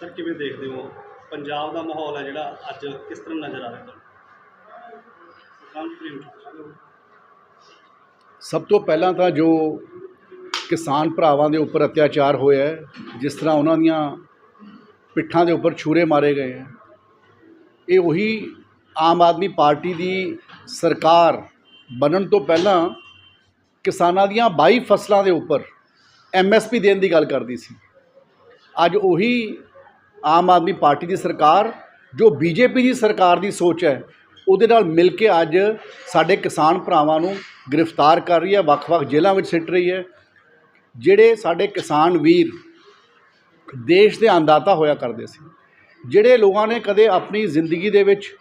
Sir ਕਿਵੇਂ ਦੇਖਦੇ ਹੋ? ਪੰਜਾਬ ਦਾ ਮਾਹੌਲ ਹੈ ਜਿਹੜਾ ਅੱਜ ਕਿਸ ਤਰ੍ਹਾਂ ਨਜ਼ਰ ਆ ਰਿਹਾ ਤੁਹਾਨੂੰ? ਸਭ ਤੋਂ ਪਹਿਲਾਂ ਤਾਂ ਜੋ ਕਿਸਾਨ ਭਰਾਵਾਂ ਦੇ ਉੱਪਰ ਅਤਿਆਚਾਰ ਹੋਇਆ ਹੈ, ਜਿਸ ਤਰ੍ਹਾਂ ਉਹਨਾਂ ਦੀਆਂ ਪਿੱਠਾਂ ਦੇ ਉੱਪਰ ਛੁਰੇ ਮਾਰੇ ਗਏ ਹੈ ਇਹ ਉਹੀ ਆਮ ਆਦਮੀ ਪਾਰਟੀ ਦੀ ਸਰਕਾਰ ਬਣਨ ਤੋਂ ਪਹਿਲਾਂ ਕਿਸਾਨਾਂ ਦੀਆਂ 22 ਫਸਲਾਂ ਦੇ ਉੱਪਰ ਐਮਐਸਪੀ ਦੇਣ ਦੀ ਗੱਲ ਕਰਦੀ ਸੀ। ਅੱਜ ਉਹੀ ਆਮ ਆਦਮੀ ਪਾਰਟੀ ਦੀ ਸਰਕਾਰ, ਜੋ ਬੀਜੇਪੀ ਦੀ ਸਰਕਾਰ ਦੀ ਸੋਚ ਹੈ, ਉਹਦੇ ਨਾਲ ਮਿਲ ਕੇ ਅੱਜ ਸਾਡੇ ਕਿਸਾਨ ਭਰਾਵਾਂ ਨੂੰ ਗ੍ਰਿਫਤਾਰ ਕਰ ਰਹੀ ਹੈ, ਵੱਖ-ਵੱਖ ਜੇਲ੍ਹਾਂ ਵਿੱਚ ਸਿੱਟ ਰਹੀ ਹੈ, ਜਿਹੜੇ ਸਾਡੇ ਕਿਸਾਨ ਵੀਰ ਦੇਸ਼ ਦੇ ਅੰਦਾਤਾ ਹੋਇਆ ਕਰਦੇ ਸੀ, ਜਿਹੜੇ ਲੋਕਾਂ ਨੇ ਕਦੇ ਆਪਣੀ ਜ਼ਿੰਦਗੀ ਦੇ ਵਿੱਚ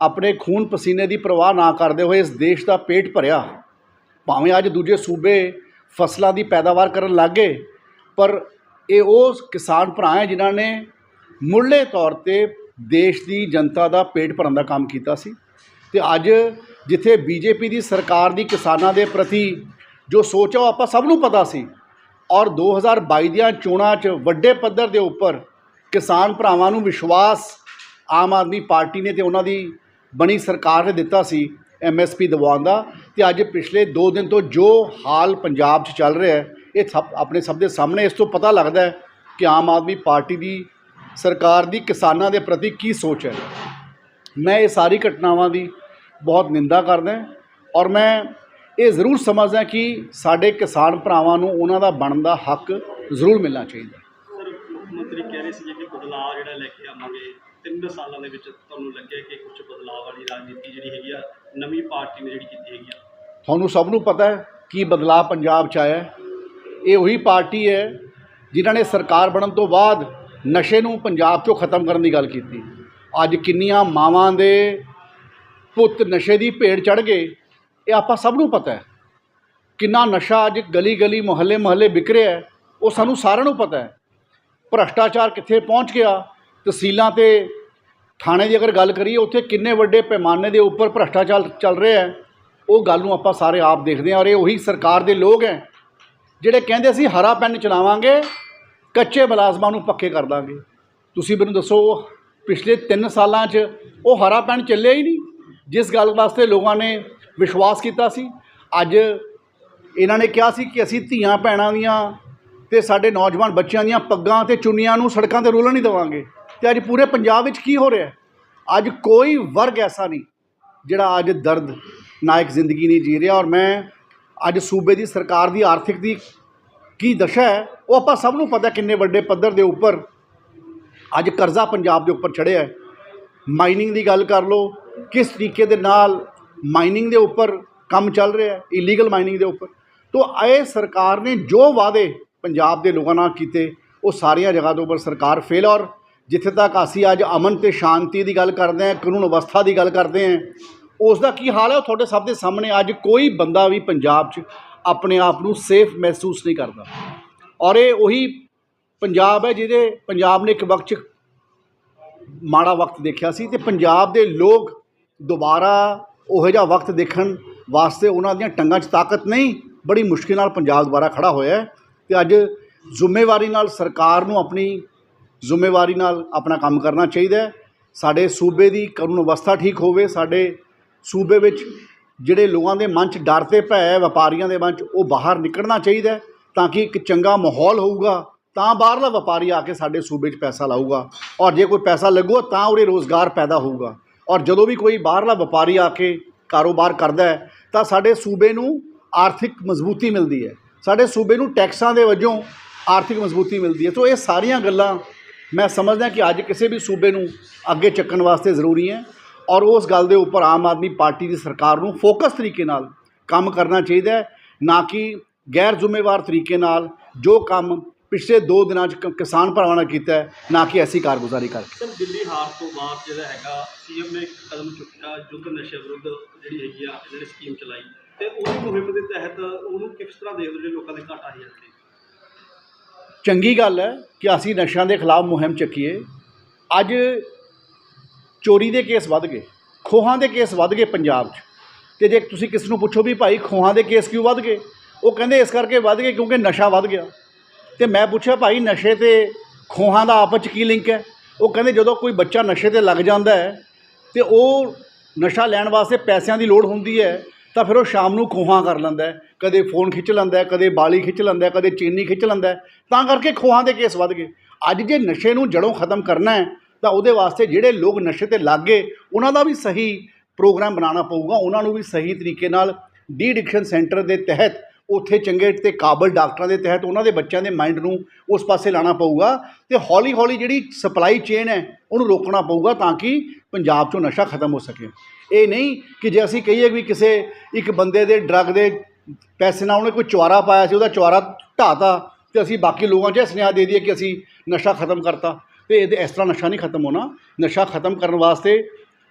ਆਪਣੇ ਖੂਨ ਪਸੀਨੇ ਦੀ ਪਰਵਾਹ ਨਾ ਕਰਦੇ ਹੋਏ ਇਸ ਦੇਸ਼ ਦਾ ਪੇਟ ਭਰਿਆ, ਭਾਵੇਂ ਅੱਜ ਦੂਜੇ ਸੂਬੇ ਫਸਲਾਂ ਦੀ ਪੈਦਾਵਾਰ ਕਰਨ ਲੱਗੇ ਪਰ ਇਹ ਉਹ ਕਿਸਾਨ ਭਰਾ ਹੈ ਜਿਨ੍ਹਾਂ ਨੇ ਮੁੱਢਲੇ ਤੌਰ ਤੇ ਦੇਸ਼ ਦੀ ਜਨਤਾ ਦਾ ਪੇਟ ਭਰਨ ਦਾ ਕੰਮ ਕੀਤਾ ਸੀ ਤੇ ਅੱਜ ਜਿੱਥੇ ਬੀਜੇਪੀ ਦੀ ਸਰਕਾਰ ਦੀ ਕਿਸਾਨਾਂ ਦੇ ਪ੍ਰਤੀ ਜੋ ਸੋਚ ਆ ਉਹ ਆਪਾਂ ਸਭ ਨੂੰ ਪਤਾ ਸੀ ਔਰ 2022 ਦੀਆਂ ਚੋਣਾਂ 'ਚ ਵੱਡੇ ਪੱਧਰ ਦੇ ਉੱਪਰ ਕਿਸਾਨ ਭਰਾਵਾਂ ਨੂੰ ਵਿਸ਼ਵਾਸ ਆਮ ਆਦਮੀ ਪਾਰਟੀ ਨੇ ਤੇ ਉਹਨਾਂ ਦੀ ਬਣੀ ਸਰਕਾਰ ਨੇ ਦਿੱਤਾ ਸੀ ਐਮਐਸਪੀ ਦਿਵਾਉਣ ਦਾ ਤੇ ਅੱਜ ਪਿਛਲੇ 2 ਦਿਨ ਤੋਂ ਜੋ ਹਾਲ ਪੰਜਾਬ 'ਚ ਚੱਲ ਰਿਹਾ ਹੈ, ਇਹ ਸਭ ਆਪਣੇ ਸਭ ਦੇ ਸਾਹਮਣੇ ਇਸ ਤੋਂ ਪਤਾ ਲੱਗਦਾ ਹੈ ਕਿ ਆਮ ਆਦਮੀ ਪਾਰਟੀ ਦੀ ਸਰਕਾਰ ਦੀ ਕਿਸਾਨਾਂ ਦੇ ਪ੍ਰਤੀ ਕੀ ਸੋਚ ਹੈ? ਮੈਂ ਇਹ ਸਾਰੀ ਘਟਨਾਵਾਂ ਦੀ ਬਹੁਤ ਨਿੰਦਾ ਕਰਦਾ ਔਰ ਮੈਂ ਇਹ ਜ਼ਰੂਰ ਸਮਝਦਾ ਕਿ ਸਾਡੇ ਕਿਸਾਨ ਭਰਾਵਾਂ ਨੂੰ ਉਹਨਾਂ ਦਾ ਬਣਨ ਦਾ ਹੱਕ ਜ਼ਰੂਰ ਮਿਲਣਾ ਚਾਹੀਦਾ ਸਰ ਮੁੱਖ ਮੰਤਰੀ ਕਹਿ ਰਹੇ ਸੀ ਕਿ ਬਦਲਾਅ ਜਿਹੜਾ ਲੈ ਕੇ ਆਵਾਂਗੇ। ਤਿੰਨ ਸਾਲਾਂ ਦੇ ਵਿੱਚ ਤੁਹਾਨੂੰ ਲੱਗਿਆ ਕਿ ਕੁਝ ਬਦਲਾਅ ਵਾਲੀ ਰਾਜਨੀਤੀ ਜਿਹੜੀ ਹੈਗੀ ਆ ਨਵੀਂ ਪਾਰਟੀ ਨੇ ਜਿਹੜੀ ਕੀਤੀ ਹੈਗੀ ਆ? ਤੁਹਾਨੂੰ ਸਭ ਨੂੰ ਪਤਾ ਹੈ ਕੀ ਬਦਲਾਅ ਪੰਜਾਬ 'ਚ ਆਇਆ ਹੈ। ਇਹ ਉਹੀ ਪਾਰਟੀ ਹੈ ਜਿਨ੍ਹਾਂ ਨੇ ਸਰਕਾਰ ਬਣਨ ਤੋਂ ਬਾਅਦ ਨਸ਼ੇ ਨੂੰ ਪੰਜਾਬ 'ਚੋਂ ਖਤਮ ਕਰਨ ਦੀ ਗੱਲ ਕੀਤੀ। ਅੱਜ ਕਿੰਨੀਆਂ ਮਾਵਾਂ ਦੇ ਪੁੱਤ ਨਸ਼ੇ ਦੀ ਭੇੜ ਚੜ ਗਏ, ਇਹ ਆਪਾਂ ਸਭ ਨੂੰ ਪਤਾ ਹੈ। ਕਿੰਨਾ ਨਸ਼ਾ ਅੱਜ ਗਲੀ ਗਲੀ ਮੁਹੱਲੇ ਮੁਹੱਲੇ ਵਿਕ ਰਿਹਾ ਹੈ, ਉਹ ਸਾਨੂੰ ਸਾਰਿਆਂ ਨੂੰ ਪਤਾ ਹੈ। ਭ੍ਰਸ਼ਟਾਚਾਰ ਕਿੱਥੇ ਪਹੁੰਚ ਗਿਆ, ਤਹਿਸੀਲਾਂ ਤੇ ਥਾਣੇ ਦੀ ਅਗਰ ਗੱਲ ਕਰੀਏ, ਉੱਥੇ ਕਿੰਨੇ ਵੱਡੇ ਪੈਮਾਨੇ ਦੇ ਉੱਪਰ ਭ੍ਰਸ਼ਟਾਚਾਰ ਚੱਲ ਰਿਹਾ ਹੈ, ਉਹ ਗੱਲ ਨੂੰ ਆਪਾਂ ਸਾਰੇ ਆਪ ਦੇਖਦੇ ਹਾਂ ਔਰ ਇਹ ਉਹੀ ਸਰਕਾਰ ਦੇ ਲੋਕ ਹੈ, ਜਿਹੜੇ ਕਹਿੰਦੇ ਸੀ ਹਰਾ ਪੈਨ ਚਲਾਵਾਂਗੇ ਕੱਚੇ ਮੁਲਾਜ਼ਮਾਂ ਨੂੰ ਪੱਕੇ ਕਰ ਦਾਂਗੇ। ਤੁਸੀਂ ਮੈਨੂੰ ਦੱਸੋ ਪਿਛਲੇ 3 ਸਾਲਾਂ 'ਚ ਉਹ ਹਰਾ ਪੈਣ ਚੱਲਿਆ ਹੀ ਨਹੀਂ, ਜਿਸ ਗੱਲ ਵਾਸਤੇ ਲੋਕਾਂ ਨੇ ਵਿਸ਼ਵਾਸ ਕੀਤਾ ਸੀ। ਅੱਜ ਇਹਨਾਂ ਨੇ ਕਿਹਾ ਸੀ ਕਿ ਅਸੀਂ ਧੀਆਂ ਭੈਣਾਂ ਦੀਆਂ ਤੇ ਸਾਡੇ ਨੌਜਵਾਨ ਬੱਚਿਆਂ ਦੀਆਂ ਪੱਗਾਂ ਤੇ ਚੁੰਨੀਆਂ ਨੂੰ ਸੜਕਾਂ ਤੇ ਰੋਲਣ ਨਹੀਂ ਦੇਵਾਂਗੇ। ਤੇ ਅੱਜ ਪੂਰੇ ਪੰਜਾਬ ਵਿੱਚ ਕੀ ਹੋ ਰਿਹਾ ਅੱਜ ਕੋਈ ਵਰਗ ਐਸਾ ਨਹੀਂ ਜਿਹੜਾ ਅੱਜ ਦਰਦ ਨਾਇਕ ਜ਼ਿੰਦਗੀ ਨਹੀਂ ਜੀ ਰਿਹਾ। ਔਰ ਮੈਂ ਅੱਜ ਸੂਬੇ ਦੀ ਸਰਕਾਰ ਦੀ ਆਰਥਿਕ ਦੀ ਕੀ ਦਸ਼ਾ ਹੈ? ਉਹ ਆਪਾਂ ਸਭ ਨੂੰ ਪਤਾ ਕਿੰਨੇ ਵੱਡੇ ਪੱਧਰ ਦੇ ਉੱਪਰ ਅੱਜ ਕਰਜ਼ਾ ਪੰਜਾਬ ਦੇ ਉੱਪਰ ਚੜਿਆ ਹੈ। ਮਾਈਨਿੰਗ ਦੀ ਗੱਲ ਕਰ ਲਓ, ਕਿਸ ਤਰੀਕੇ ਦੇ ਨਾਲ ਮਾਈਨਿੰਗ ਦੇ ਉੱਪਰ ਕੰਮ ਚੱਲ ਰਿਹਾ ਹੈ ਇਲੀਗਲ ਮਾਈਨਿੰਗ ਦੇ ਉੱਪਰ। ਤੋਂ ਇਹ ਸਰਕਾਰ ਨੇ ਜੋ ਵਾਅਦੇ ਪੰਜਾਬ ਦੇ ਲੋਕਾਂ ਨਾਲ ਕੀਤੇ, ਉਹ ਸਾਰੀਆਂ ਜਗ੍ਹਾ ਦੇ ਉੱਪਰ ਸਰਕਾਰ ਫੇਲ ਔਰ ਜਿੱਥੇ ਤੱਕ ਅਸੀਂ ਅੱਜ ਅਮਨ ਤੇ ਸ਼ਾਂਤੀ ਦੀ ਗੱਲ ਕਰਦੇ ਹਾਂ, ਕਾਨੂੰਨ ਅਵਸਥਾ ਦੀ ਗੱਲ ਕਰਦੇ ਹਾਂ ਉਸ ਦਾ ਕੀ ਹਾਲ ਹੈ? ਉਹ ਤੁਹਾਡੇ ਸਭ ਦੇ ਸਾਹਮਣੇ ਅੱਜ ਕੋਈ ਬੰਦਾ ਵੀ ਪੰਜਾਬ 'ਚ ਆਪਣੇ ਆਪ ਨੂੰ ਸੇਫ ਮਹਿਸੂਸ ਨਹੀਂ ਕਰਦਾ। ਔਰ ਇਹ ਉਹੀ ਪੰਜਾਬ ਹੈ ਜਿਹਦੇ ਪੰਜਾਬ ਨੇ ਇੱਕ ਵਕਤ 'ਚ ਮਾੜਾ ਵਕਤ ਦੇਖਿਆ ਸੀ ਤੇ ਪੰਜਾਬ ਦੇ ਲੋਕ ਦੁਬਾਰਾ ਉਹੋ ਜਿਹਾ ਵਕਤ ਦੇਖਣ ਵਾਸਤੇ ਉਹਨਾਂ ਦੀਆਂ ਟੰਗਾਂ 'ਚ ਤਾਕਤ ਨਹੀਂ, ਬੜੀ ਮੁਸ਼ਕਿਲ ਨਾਲ ਪੰਜਾਬ ਦੁਬਾਰਾ ਖੜਾ ਹੋਇਆ ਹੈ ਤੇ ਅੱਜ ਜ਼ਿੰਮੇਵਾਰੀ ਨਾਲ ਸਰਕਾਰ ਨੂੰ ਆਪਣੀ ਜ਼ਿੰਮੇਵਾਰੀ ਨਾਲ ਆਪਣਾ ਕੰਮ ਕਰਨਾ ਚਾਹੀਦਾ ਹੈ। ਸਾਡੇ ਸੂਬੇ ਦੀ ਕਾਨੂੰਨ ਅਵਸਥਾ ਠੀਕ ਹੋਵੇ, ਸਾਡੇ ਸੂਬੇ ਵਿੱਚ ਜਿਹੜੇ ਲੋਕਾਂ ਦੇ ਮਨ 'ਚ ਡਰ ਤੇ ਭੈ ਹੈ, ਵਪਾਰੀਆਂ ਦੇ ਮਨ 'ਚ, ਉਹ ਬਾਹਰ ਨਿਕਲਣਾ ਚਾਹੀਦਾ ਤਾਂ ਕਿ ਇੱਕ ਚੰਗਾ ਮਾਹੌਲ ਹੋਊਗਾ, ਤਾਂ ਬਾਹਰਲਾ ਵਪਾਰੀ ਆ ਕੇ ਸਾਡੇ ਸੂਬੇ 'ਚ ਪੈਸਾ ਲਾਊਗਾ ਔਰ ਜੇ ਕੋਈ ਪੈਸਾ ਲੱਗੂਗਾ ਤਾਂ ਉਰੇ ਰੋਜ਼ਗਾਰ ਪੈਦਾ ਹੋਊਗਾ। ਔਰ ਜਦੋਂ ਵੀ ਕੋਈ ਬਾਹਰਲਾ ਵਪਾਰੀ ਆ ਕੇ ਕਾਰੋਬਾਰ ਕਰਦਾ ਹੈ, ਤਾਂ ਸਾਡੇ ਸੂਬੇ ਨੂੰ ਆਰਥਿਕ ਮਜ਼ਬੂਤੀ ਮਿਲਦੀ ਹੈ। ਸਾਡੇ ਸੂਬੇ ਨੂੰ ਟੈਕਸਾਂ ਦੇ ਵਜੋਂ ਆਰਥਿਕ ਮਜ਼ਬੂਤੀ ਮਿਲਦੀ ਹੈ। ਸੋ ਇਹ ਸਾਰੀਆਂ ਗੱਲਾਂ ਮੈਂ ਸਮਝਦਾ ਕਿ ਅੱਜ ਕਿਸੇ ਵੀ ਸੂਬੇ ਨੂੰ ਅੱਗੇ ਚੱਕਣ ਵਾਸਤੇ ਜ਼ਰੂਰੀ ਹੈ। ਔਰ ਉਸ ਗੱਲ ਦੇ ਉੱਪਰ ਆਮ ਆਦਮੀ ਪਾਰਟੀ ਦੀ ਸਰਕਾਰ ਨੂੰ ਫੋਕਸ ਤਰੀਕੇ ਨਾਲ ਕੰਮ ਕਰਨਾ ਚਾਹੀਦਾ ਹੈ ਨਾ ਕਿ ਗੈਰ ਜ਼ਿੰਮੇਵਾਰ ਤਰੀਕੇ ਨਾਲ ਜੋ ਕੰਮ ਪਿਛਲੇ 2 ਦਿਨਾਂ 'ਚ ਕਿਸਾਨ ਭਰਾਵਾਂ ਨਾਲ ਕੀਤਾ ਹੈ ਨਾ ਕਿ ਐਸੀ ਕਾਰਗੁਜ਼ਾਰੀ ਕਰਕੇ। ਸਰ ਦਿੱਲੀ ਹਾਰ ਤੋਂ ਬਾਅਦ ਜਿਹੜਾ ਹੈਗਾ ਸੀਐਮ ਨੇ ਇੱਕ ਕਦਮ ਚੁੱਕਿਆ ਯੁੱਧ ਨਸ਼ੇ ਵਿਰੁੱਧ ਜਿਹੜੀ ਹੈਗੀ ਆ ਜਿਹੜੀ ਸਕੀਮ ਚਲਾਈ। ਤੇ ਉਹਦੀ ਮੁਹਿੰਮ ਦੇ ਤਹਿਤ ਉਹਨੂੰ ਕਿਸ ਤਰ੍ਹਾਂ ਦੇਖਦੇ ਜਿਹੜੇ ਲੋਕਾਂ ਦੇ ਘਾਟ ਆਈ ਜਾਂਦੇ? ਚੰਗੀ ਗੱਲ ਹੈ ਕਿ ਅਸੀਂ ਨਸ਼ਿਆਂ ਦੇ ਖਿਲਾਫ ਮੁਹਿੰਮ ਚੱਕੀਏ। ਅੱਜ ਚੋਰੀ ਦੇ ਕੇਸ ਵੱਧ ਗਏ, ਖੋਹਾਂ ਦੇ ਕੇਸ ਵੱਧ ਗਏ ਪੰਜਾਬ 'ਚ। ਤੇ ਜੇ ਤੁਸੀਂ ਕਿਸ ਨੂੰ ਪੁੱਛੋ ਵੀ ਭਾਈ ਖੋਹਾਂ ਦੇ ਕੇਸ ਕਿਉਂ ਵੱਧ ਗਏ, ਉਹ ਕਹਿੰਦੇ ਇਸ ਕਰਕੇ ਵੱਧ ਗਏ ਕਿਉਂਕਿ ਨਸ਼ਾ ਵੱਧ ਗਿਆ। ਤੇ ਮੈਂ ਪੁੱਛਿਆ ਭਾਈ ਨਸ਼ੇ ਤੇ ਖੋਹਾਂ ਦਾ ਆਪਸ 'ਚ ਕੀ ਲਿੰਕ ਹੈ? ਉਹ ਕਹਿੰਦੇ ਜਦੋਂ ਕੋਈ ਬੱਚਾ ਨਸ਼ੇ ਤੇ ਲੱਗ ਜਾਂਦਾ ਹੈ, ਤੇ ਉਹ ਨਸ਼ਾ ਲੈਣ ਵਾਸਤੇ ਪੈਸਿਆਂ ਦੀ ਲੋੜ ਹੁੰਦੀ ਹੈ, ਤਾਂ ਫਿਰ ਉਹ ਸ਼ਾਮ ਨੂੰ ਖੋਹਾਂ ਕਰ ਲੈਂਦਾ ਕਦੇ ਫੋਨ ਖਿੱਚ ਲੈਂਦਾ ਕਦੇ ਬਾਲੀ ਖਿੱਚ ਲੈਂਦਾ ਕਦੇ ਚੀਨੀ ਖਿੱਚ ਲੈਂਦਾ ਤਾਂ ਕਰਕੇ ਖੋਹਾਂ ਦੇ ਕੇਸ ਵੱਧ ਗਏ। ਅੱਜ ਜੇ ਨਸ਼ੇ ਨੂੰ ਜੜੋਂ ਖਤਮ ਕਰਨਾ ਹੈ ਤਾਂ ਉਹਦੇ ਵਾਸਤੇ ਜਿਹੜੇ ਲੋਕ ਨਸ਼ੇ ਤੇ ਲੱਗ ਗਏ ਉਹਨਾਂ ਦਾ ਵੀ ਸਹੀ ਪ੍ਰੋਗਰਾਮ ਬਣਾਉਣਾ ਪਊਗਾ, ਉਹਨਾਂ ਨੂੰ ਵੀ ਸਹੀ ਤਰੀਕੇ ਨਾਲ ਡੀ ਐਡਿਕਸ਼ਨ ਸੈਂਟਰ ਦੇ ਤਹਿਤ, ਉੱਥੇ ਚੰਗੇ ਤੇ ਕਾਬਲ ਡਾਕਟਰਾਂ ਦੇ ਤਹਿਤ ਉਹਨਾਂ ਦੇ ਬੱਚਿਆਂ ਦੇ ਮਾਈਂਡ ਨੂੰ ਉਸ ਪਾਸੇ ਲਾਣਾ ਪਊਗਾ ਤੇ ਹੌਲੀ ਹੌਲੀ ਜਿਹੜੀ ਸਪਲਾਈ ਚੇਨ ਹੈ, ਉਹਨੂੰ ਰੋਕਣਾ ਪਊਗਾ ਤਾਂ ਕਿ ਪੰਜਾਬ 'ਚੋਂ ਨਸ਼ਾ ਖਤਮ ਹੋ ਸਕੇ। ਇਹ ਨਹੀਂ ਕਿ ਜੇ ਅਸੀਂ ਕਹੀਏ ਵੀ ਕਿਸੇ ਇੱਕ ਬੰਦੇ ਦੇ ਡਰੱਗ ਦੇ ਪੈਸੇ ਨਾਲ ਉਹਨੇ ਕੋਈ ਚੁਆਰਾ ਪਾਇਆ ਸੀ, ਉਹਦਾ ਚੁਆਰਾ ਢਾਤਾ ਤੇ ਅਸੀਂ ਬਾਕੀ ਲੋਕਾਂ 'ਚ ਇਹ ਸੁਨੇਹਾ ਦੇ ਦਈਏ ਕਿ ਅਸੀਂ ਨਸ਼ਾ ਖਤਮ ਕਰਤਾ। ਤੇ ਇਹਦੇ ਇਸ ਤਰ੍ਹਾਂ ਨਸ਼ਾ ਨਹੀਂ ਖਤਮ ਹੋਣਾ। ਨਸ਼ਾ ਖਤਮ ਕਰਨ ਵਾਸਤੇ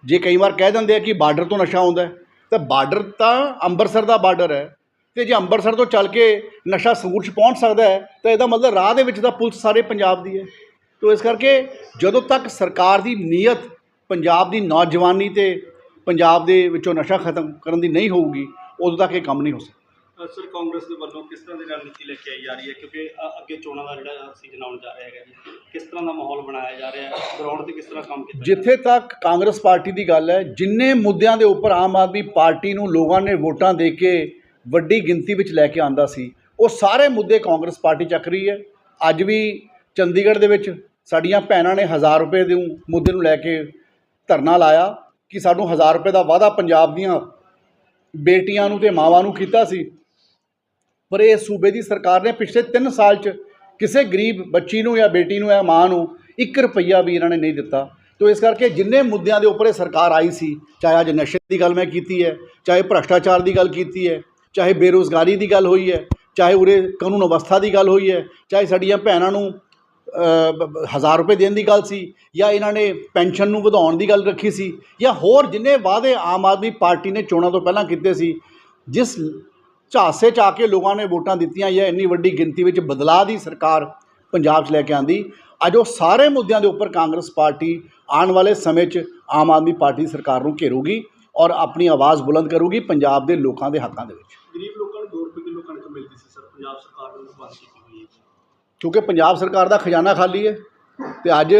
ਜੇ ਕਈ ਵਾਰ ਕਹਿ ਦਿੰਦੇ ਆ ਕਿ ਬਾਰਡਰ ਤੋਂ ਨਸ਼ਾ ਆਉਂਦਾ ਤਾਂ ਬਾਰਡਰ ਤਾਂ ਅੰਮ੍ਰਿਤਸਰ ਦਾ ਬਾਰਡਰ ਹੈ। ਤੇ ਜੇ ਅੰਮ੍ਰਿਤਸਰ ਤੋਂ ਚੱਲ ਕੇ ਨਸ਼ਾ ਸੰਗਰੂਰ 'ਚ ਪਹੁੰਚ ਸਕਦਾ ਹੈ, ਤਾਂ ਇਹਦਾ ਮਤਲਬ ਰਾਹ ਦੇ ਵਿੱਚ ਤਾਂ ਪੁਲਿਸ ਸਾਰੇ ਪੰਜਾਬ ਦੀ ਹੈ। ਤੋ ਇਸ ਕਰਕੇ ਜਦੋਂ ਤੱਕ ਸਰਕਾਰ ਦੀ ਨੀਅਤ ਪੰਜਾਬ ਦੀ ਨੌਜਵਾਨੀ ਤੇ ਪੰਜਾਬ ਦੇ ਵਿੱਚੋਂ ਨਸ਼ਾ ਖਤਮ ਕਰਨ ਦੀ ਨਹੀਂ ਹੋਊਗੀ, ਉਦੋਂ ਤੱਕ ਇਹ ਕੰਮ ਨਹੀਂ ਹੋ ਸਕਦਾ। ਸਰ ਕਾਂਗਰਸ ਦੇ ਵੱਲੋਂ ਕਿਸ ਤਰ੍ਹਾਂ ਦੀ ਰਣਨੀਤੀ ਲੈ ਕੇ ਆਈ ਜਾ ਰਹੀ ਹੈ? ਕਿਉਂਕਿ ਅ, ਅੱਗੇ ਚੋਣਾਂ ਦਾ ਜਿਹੜਾ ਸੀਜ਼ਨ ਆਉਣ ਜਾ ਰਿਹਾ ਹੈਗਾ ਜੀ ਕਿਸ ਤਰ੍ਹਾਂ ਦਾ ਮਾਹੌਲ ਬਣਾਇਆ ਜਾ ਰਿਹਾ ਹੈ? ਗਰਾਊਂਡ ਤੇ ਕਿਸ ਤਰ੍ਹਾਂ ਕੰਮ ਕੀਤਾ ਜਾ ਰਿਹਾ ਜਿੱਥੇ ਤੱਕ ਕਾਂਗਰਸ ਪਾਰਟੀ ਦੀ ਗੱਲ ਹੈ ਜਿੰਨੇ ਮੁੱਦਿਆਂ ਦੇ ਉੱਪਰ ਆਮ ਆਦਮੀ ਪਾਰਟੀ ਨੂੰ ਲੋਕਾਂ ਨੇ ਵੋਟਾਂ ਦੇ ਕੇ ਵੱਡੀ ਗਿਣਤੀ ਵਿੱਚ ਲੈ ਕੇ ਆਂਦਾ ਸੀ ਉਹ ਸਾਰੇ ਮੁੱਦੇ ਕਾਂਗਰਸ ਪਾਰਟੀ ਚੱਕ ਰਹੀ ਹੈ। ਅੱਜ ਵੀ ਚੰਡੀਗੜ੍ਹ ਦੇ ਵਿੱਚ ਸਾਡੀਆਂ ਭੈਣਾਂ ਨੇ 1000 ਰੁਪਏ ਦੇ ਮੁੱਦੇ ਨੂੰ ਲੈ ਕੇ ਧਰਨਾ ਲਾਇਆ ਕਿ ਸਾਨੂੰ 1000 ਰੁਪਏ ਦਾ ਵਾਅਦਾ ਪੰਜਾਬ ਦੀਆਂ ਬੇਟੀਆਂ ਨੂੰ ਤੇ ਮਾਵਾਂ ਨੂੰ ਕੀਤਾ ਸੀ। ਪਰ ਇਹ ਸੂਬੇ ਦੀ ਸਰਕਾਰ ਨੇ ਪਿਛਲੇ 3 ਸਾਲ 'ਚ ਕਿਸੇ ਗਰੀਬ ਬੱਚੀ ਨੂੰ ਜਾਂ ਬੇਟੀ ਨੂੰ ਜਾਂ ਮਾਂ ਨੂੰ 1 ਰੁਪਈਆ ਵੀ ਇਹਨਾਂ ਨੇ ਨਹੀਂ ਦਿੱਤਾ। ਤੋ ਇਸ ਕਰਕੇ ਜਿੰਨੇ ਮੁੱਦਿਆਂ ਦੇ ਉੱਪਰ ਇਹ ਸਰਕਾਰ ਆਈ ਸੀ, ਚਾਹੇ ਅੱਜ ਨਸ਼ੇ ਦੀ ਗੱਲ ਮੈਂ ਕੀਤੀ ਹੈ, ਚਾਹੇ ਭ੍ਰਸ਼ਟਾਚਾਰ ਦੀ ਗੱਲ ਕੀਤੀ ਹੈ, ਚਾਹੇ ਬੇਰੋਜ਼ਗਾਰੀ ਦੀ ਗੱਲ ਹੋਈ ਹੈ, ਚਾਹੇ ਉਰੇ ਕਾਨੂੰਨ ਅਵਸਥਾ ਦੀ ਗੱਲ ਹੋਈ ਹੈ, ਚਾਹੇ ਸਾਡੀਆਂ ਭੈਣਾਂ ਨੂੰ ਹਜ਼ਾਰ ਰੁਪਏ ਦੇਣ ਦੀ ਗੱਲ ਸੀ ਜਾਂ ਇਹਨਾਂ ਨੇ ਪੈਨਸ਼ਨ ਨੂੰ ਵਧਾਉਣ ਦੀ ਗੱਲ ਰੱਖੀ ਸੀ ਜਾਂ ਹੋਰ ਜਿੰਨੇ ਵਾਅਦੇ ਆਮ ਆਦਮੀ ਪਾਰਟੀ ਨੇ ਚੋਣਾਂ ਤੋਂ ਪਹਿਲਾਂ ਕੀਤੇ ਸੀ, ਜਿਸ ਝਾਂਸੇ 'ਚ ਆ ਕੇ ਲੋਕਾਂ ਨੇ ਵੋਟਾਂ ਦਿੱਤੀਆਂ ਜਾਂ ਇੰਨੀ ਵੱਡੀ ਗਿਣਤੀ ਵਿੱਚ ਬਦਲਾਅ ਦੀ ਸਰਕਾਰ ਪੰਜਾਬ 'ਚ ਲੈ ਕੇ ਆਂਦੀ। ਅੱਜ ਉਹ ਸਾਰੇ ਮੁੱਦਿਆਂ ਦੇ ਉੱਪਰ ਕਾਂਗਰਸ ਪਾਰਟੀ ਆਉਣ ਵਾਲੇ ਸਮੇਂ 'ਚ ਆਮ ਆਦਮੀ ਪਾਰਟੀ ਸਰਕਾਰ ਨੂੰ ਘੇਰੂਗੀ ਔਰ ਆਪਣੀ ਆਵਾਜ਼ ਬੁਲੰਦ ਕਰੂਗੀ ਪੰਜਾਬ ਦੇ ਲੋਕਾਂ ਦੇ ਹੱਕਾਂ ਦੇ ਵਿੱਚ। ਗਰੀਬ ਲੋਕਾਂ ਨੂੰ 2 ਰੁਪਏ ਕਿਲੋ ਕਣਕ ਮਿਲਦੀ ਸੀ ਸਰ ਪੰਜਾਬ ਸਰਕਾਰ ਨੇ ਬੰਦ ਕੀਤੀ ਹੋਈ ਹੈ ਕਿਉਂਕਿ ਪੰਜਾਬ ਸਰਕਾਰ ਦਾ ਖਜ਼ਾਨਾ ਖਾਲੀ ਹੈ ਤੇ ਅੱਜ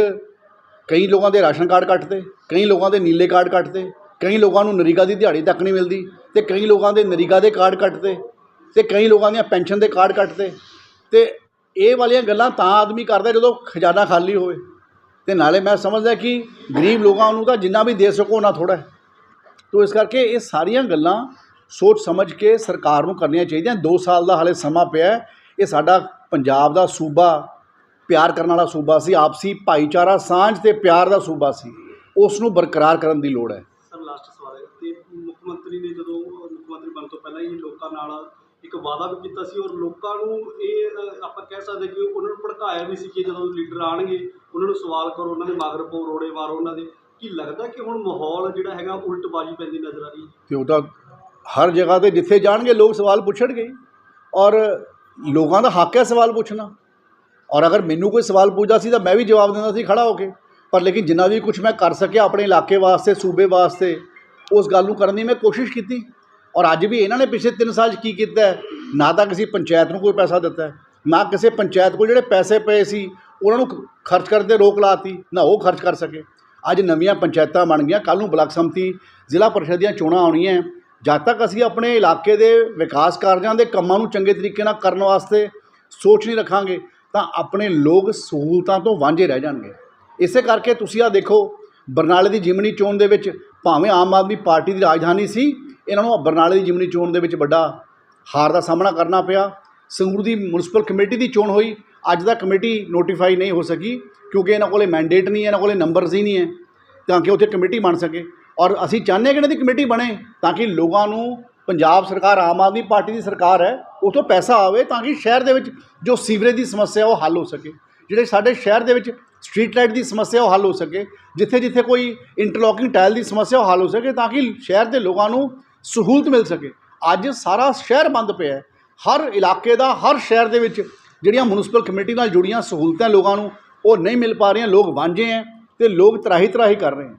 ਕਈ ਲੋਕਾਂ ਦੇ ਰਾਸ਼ਨ ਕਾਰਡ ਕੱਟਦੇ ਕਈ ਲੋਕਾਂ ਦੇ ਨੀਲੇ ਕਾਰਡ ਕੱਟਦੇ ਕਈ ਲੋਕਾਂ ਨੂੰ ਨਰੀਗਾ ਦੀ ਦਿਹਾੜੀ ਤੱਕ ਨਹੀਂ ਮਿਲਦੀ। ਤੇ ਕਈ ਲੋਕਾਂ ਦੇ ਨਰੀਗਾ ਦੇ ਕਾਰਡ ਕੱਟਦੇ, ਤੇ ਕਈ ਲੋਕਾਂ ਦੀਆਂ ਪੈਨਸ਼ਨ ਦੇ ਕਾਰਡ ਕੱਟਦੇ, ਤੇ ਇਹ ਵਾਲੀਆਂ ਗੱਲਾਂ ਤਾਂ ਆਦਮੀ ਕਰਦਾ ਜਦੋਂ ਖਜ਼ਾਨਾ ਖਾਲੀ ਹੋਵੇ। ਤੇ ਨਾਲੇ ਮੈਂ ਸਮਝਦਾ ਕਿ ਗਰੀਬ ਲੋਕਾਂ ਨੂੰ ਤਾਂ ਜਿੰਨਾ ਵੀ ਦੇ ਸਕੋ ਉਹਨਾਂ ਥੋੜਾ ਹੈ। ਤੋ ਇਸ ਕਰਕੇ ਇਹ ਸਾਰੀਆਂ ਗੱਲਾਂ ਸੋਚ ਸਮਝ ਕੇ ਸਰਕਾਰ ਨੂੰ ਕਰਨੀਆਂ ਚਾਹੀਦੀਆਂ। 2 ਸਾਲ ਦਾ ਹਾਲੇ ਸਮਾਂ ਪਿਆ ਇਹ ਸਾਡਾ ਪੰਜਾਬ ਦਾ ਸੂਬਾ, ਪਿਆਰ ਕਰਨ ਵਾਲਾ ਸੂਬਾ ਸੀ, ਆਪਸੀ ਭਾਈਚਾਰਾ, ਸਾਂਝ ਤੇ ਪਿਆਰ ਦਾ ਸੂਬਾ ਸੀ। ਉਸ ਨੂੰ ਬਰਕਰਾਰ ਕਰਨ ਦੀ ਲੋੜ ਹੈ। ਸਰ ਲਾਸਟ ਸਵਾਲ ਹੈ। ਤੇ ਮੁੱਖ ਮੰਤਰੀ ਨੇ ਜਦੋਂ ਤੋਂ ਪਹਿਲਾਂ ਹੀ ਲੋਕਾਂ ਨਾਲ ਇੱਕ ਵਾਅਦਾ ਵੀ ਕੀਤਾ ਸੀ ਔਰ ਲੋਕਾਂ ਨੂੰ ਇਹ ਆਪਾਂ ਕਹਿ ਸਕਦੇ ਕਿ ਉਹਨਾਂ ਨੂੰ ਭੜਕਾਇਆ ਵੀ ਸੀ ਕਿ ਜਦੋਂ ਲੀਡਰ ਆਣਗੇ ਉਹਨਾਂ ਨੂੰ ਸਵਾਲ ਕਰੋ, ਉਹਨਾਂ ਦੇ ਮਗਰ ਪੋ ਰੋੜੇ ਮਾਰੋ, ਉਹਨਾਂ ਦੇ। ਕੀ ਲੱਗਦਾ ਕਿ ਹੁਣ ਮਾਹੌਲ ਜਿਹੜਾ ਹੈਗਾ ਉਲਟਬਾਜ਼ੀ ਪੈਂਦੀ ਨਜ਼ਰ ਆ ਰਹੀ ਤੇ ਉਹ ਤਾਂ ਹਰ ਜਗ੍ਹਾ ਤੇ ਜਿੱਥੇ ਜਾਣਗੇ ਲੋਕ ਸਵਾਲ ਪੁੱਛਣਗੇ ਔਰ ਲੋਕਾਂ ਦਾ ਹੱਕ ਹੈ ਸਵਾਲ ਪੁੱਛਣਾ। ਔਰ ਅਗਰ ਮੈਨੂੰ ਕੋਈ ਸਵਾਲ ਪੁੱਛਦਾ ਸੀ ਤਾਂ ਮੈਂ ਵੀ ਜਵਾਬ ਦਿੰਦਾ ਸੀ ਖੜਾ ਹੋ ਕੇ। ਪਰ ਲੇਕਿਨ ਜਿੰਨਾ ਵੀ ਕੁਝ ਮੈਂ ਕਰ ਸਕਿਆ ਆਪਣੇ ਇਲਾਕੇ ਵਾਸਤੇ, ਸੂਬੇ ਵਾਸਤੇ, ਉਸ ਗੱਲ ਨੂੰ ਕਰਨ ਦੀ ਮੈਂ ਕੋਸ਼ਿਸ਼ ਕੀਤੀ। ਔਰ ਅੱਜ ਵੀ ਇਹਨਾਂ ਨੇ ਪਿਛਲੇ 3 ਸਾਲ 'ਚ ਕੀ ਕੀਤਾ ਨਾ ਤਾਂ ਕਿਸੇ ਪੰਚਾਇਤ ਨੂੰ ਕੋਈ ਪੈਸਾ ਦਿੱਤਾ ਨਾ ਕਿਸੇ ਪੰਚਾਇਤ ਕੋਲ ਜਿਹੜੇ ਪੈਸੇ ਪਏ ਸੀ, ਉਹਨਾਂ ਨੂੰ ਖਰਚ ਕਰਨ ਤੇ ਰੋਕ ਲਾਤੀ, ਨਾ ਉਹ ਖਰਚ ਕਰ ਸਕੇ। ਅੱਜ ਨਵੀਆਂ ਪੰਚਾਇਤਾਂ ਬਣ ਗਈਆਂ, ਕੱਲ੍ਹ ਨੂੰ ਬਲਾਕ ਸੰਮਤੀ, ਜ਼ਿਲ੍ਹਾ ਪਰਿਸ਼ਦ ਦੀਆਂ ਚੋਣਾਂ ਆਉਣੀਆਂ ਜਦ ਤੱਕ ਅਸੀਂ ਆਪਣੇ ਇਲਾਕੇ ਦੇ ਵਿਕਾਸ ਕਾਰਜਾਂ ਦੇ ਕੰਮਾਂ ਨੂੰ ਚੰਗੇ ਤਰੀਕੇ ਨਾਲ ਕਰਨ ਵਾਸਤੇ ਸੋਚ ਨਹੀਂ ਰੱਖਾਂਗੇ, ਤਾਂ ਆਪਣੇ ਲੋਕ ਸਹੂਲਤਾਂ ਤੋਂ ਵਾਂਝੇ ਰਹਿ ਜਾਣਗੇ। ਇਸੇ ਕਰਕੇ ਤੁਸੀਂ ਆ ਦੇਖੋ, ਬਰਨਾਲੇ ਦੀ ਜਿਮਨੀ ਚੋਣ ਦੇ ਵਿੱਚ ਭਾਵੇਂ ਆਮ ਆਦਮੀ ਪਾਰਟੀ ਦੀ ਰਾਜਧਾਨੀ ਸੀ ਇਹਨਾਂ ਨੂੰ ਬਰਨਾਲੇ ਦੀ ਜਿਮਨੀ ਚੋਣ ਦੇ ਵਿੱਚ ਵੱਡਾ ਹਾਰ ਦਾ ਸਾਹਮਣਾ ਕਰਨਾ ਪਿਆ। ਸੰਗਰੂਰ ਦੀ ਮਿਊਨਿਸਪਲ ਕਮੇਟੀ ਦੀ ਚੋਣ ਹੋਈ। ਅੱਜ ਦਾ ਕਮੇਟੀ ਨੋਟੀਫਾਈ ਨਹੀਂ ਹੋ ਸਕੀ ਕਿਉਂਕਿ ਇਹਨਾਂ ਕੋਲੇ ਮੈਂਡੇਟ ਨਹੀਂ ਹੈ, ਇਹਨਾਂ ਕੋਲੇ ਨੰਬਰਸ ਹੀ ਨਹੀਂ ਹੈ ਤਾਂ ਕਿ ਉੱਥੇ ਕਮੇਟੀ ਬਣ ਸਕੇ। ਔਰ ਅਸੀਂ ਚਾਹੁੰਦੇ ਹਾਂ ਕਿ ਇਹਨਾਂ ਦੀ ਕਮੇਟੀ ਬਣੇ ਤਾਂ ਕਿ ਲੋਕਾਂ ਨੂੰ ਪੰਜਾਬ ਸਰਕਾਰ, ਆਮ ਆਦਮੀ ਪਾਰਟੀ ਦੀ ਸਰਕਾਰ ਹੈ, ਉਥੋਂ ਪੈਸਾ ਆਵੇ ਤਾਂ ਕਿ ਸ਼ਹਿਰ ਦੇ ਵਿੱਚ ਜੋ ਸੀਵਰੇਜ ਦੀ ਸਮੱਸਿਆ ਉਹ ਹੱਲ ਹੋ ਸਕੇ। ਜਿਹੜੇ ਸਾਡੇ ਸ਼ਹਿਰ ਦੇ ਵਿੱਚ ਸਟਰੀਟ ਲਾਈਟ ਦੀ ਸਮੱਸਿਆ ਉਹ ਹੱਲ ਹੋ ਸਕੇ। ਜਿੱਥੇ ਜਿੱਥੇ ਕੋਈ ਇੰਟਰਲੋਕਿੰਗ ਟਾਇਲ ਦੀ ਸਮੱਸਿਆ ਉਹ ਹੱਲ ਹੋ ਸਕੇ ਤਾਂ ਕਿ ਸ਼ਹਿਰ ਦੇ ਲੋਕਾਂ ਨੂੰ ਸਹੂਲਤ ਮਿਲ ਸਕੇ। ਅੱਜ ਸਾਰਾ ਸ਼ਹਿਰ ਬੰਦ ਪਿਆ ਹਰ ਇਲਾਕੇ ਦਾ, ਹਰ ਸ਼ਹਿਰ ਦੇ ਵਿੱਚ ਜਿਹੜੀਆਂ ਮਿਊਨਿਸਪਲ ਕਮੇਟੀ ਨਾਲ ਜੁੜੀਆਂ ਸਹੂਲਤਾਂ ਲੋਕਾਂ ਨੂੰ ਉਹ ਨਹੀਂ ਮਿਲ ਪਾ ਰਹੀਆਂ। ਲੋਕ ਵਾਂਝੇ ਹੈ ਤੇ ਲੋਕ ਤਰਾਹੀ ਤਰਾਹੀ ਕਰ ਰਹੇ ਹੈ।